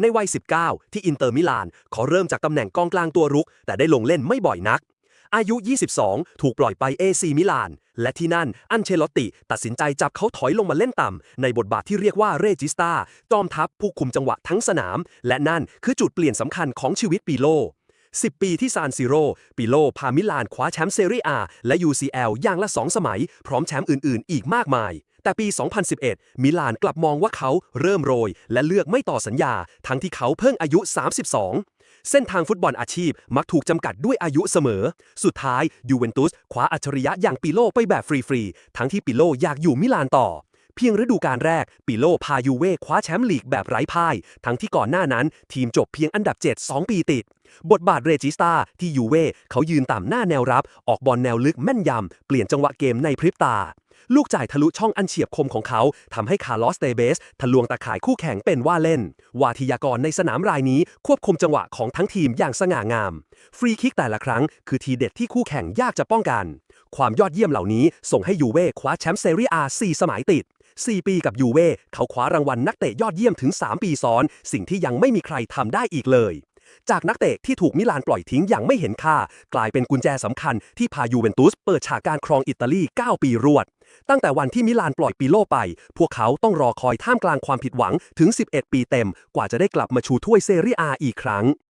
ในวัย 19 ที่อินเตอร์มิลานขาเริ่มจากตำแหน่งกองกลางตัวรุก แต่ได้ลงเล่นไม่บ่อยนัก อายุ 22 ถูกปล่อยไป AC มิลาน และที่นั่นอันเชลอตติ ตัดสินใจจับเขาถอยลงมาเล่นต่ำ ในบทบาทที่เรียกว่าเรจิสตาจอมทัพผู้คุมจังหวะทั้งสนาม และนั่นคือจุดเปลี่ยนสำคัญของชีวิตปีโล10 ปีที่ซานซิโร่ปิโลพามิลานคว้าแชมป์เซเรียอาและ UCL อย่างละ 2 สมัย พร้อมแชมป์อื่น ๆ อีกมากมาย แต่ปี 2011 มิลานกลับมองว่าเขาเริ่มโรย และเลือกไม่ต่อสัญญา ทั้งที่เขาเพิ่งอายุ 32 เส้นทางฟุตบอลอาชีพมักถูกจำกัดด้วยอายุเสมอ สุดท้ายยูเวนตุสคว้าอัจฉริยะอย่างปิโลไปแบบฟรีๆ ทั้งที่ปิโลอยากอยู่มิลานต่อ เพียงฤดูกาลแรก ปิโลพายูเว่คว้าแชมป์ลีกแบบไร้พ่าย ทั้งที่ก่อนหน้านั้น ทีมจบเพียงอันดับ 7 2 ปีติดบทบาทเรจิสตาที่ยูเว่เขายืนต่ำหน้าแนวรับ ออกบอลแนวลึกแม่นยำ เปลี่ยนจังหวะเกมในพริบตาลูกจ่ายทะลุช่องอันเฉียบคมของเขาทำให้คาร์ลอสเตเบสทะลวงตะข่ายคู่แข่งเป็นว่าเล่น วาทิยากรในสนามรายนี้ควบคุมจังหวะของทั้งทีมอย่างสง่างาม ฟรีคิกแต่ละครั้งคือทีเด็ดที่คู่แข่งยากจะป้องกัน ความยอดเยี่ยมเหล่านี้ส่งให้ยูเว่คว้าแชมป์เซเรียอา4สมัยติด 4 ปีกับยูเว่เขาคว้ารางวัลนักเตะยอดเยี่ยมถึง 3 ปีซ้อน สิ่งที่ยังไม่มีใครทำได้อีกเลย จากนักเตะที่ถูกมิลานปล่อยทิ้งอย่างไม่เห็นค่า กลายเป็นกุญแจสำคัญที่พายูเวนตุสเปิดฉากการครองอิตาลี 9 ปีรวด ตั้งแต่วันที่มิลานปล่อยปิโลไป พวกเขาต้องรอคอยท่ามกลางความผิดหวังถึง 11 ปีเต็ม กว่าจะได้กลับมาชูถ้วยเซเรียอาอีกครั้ง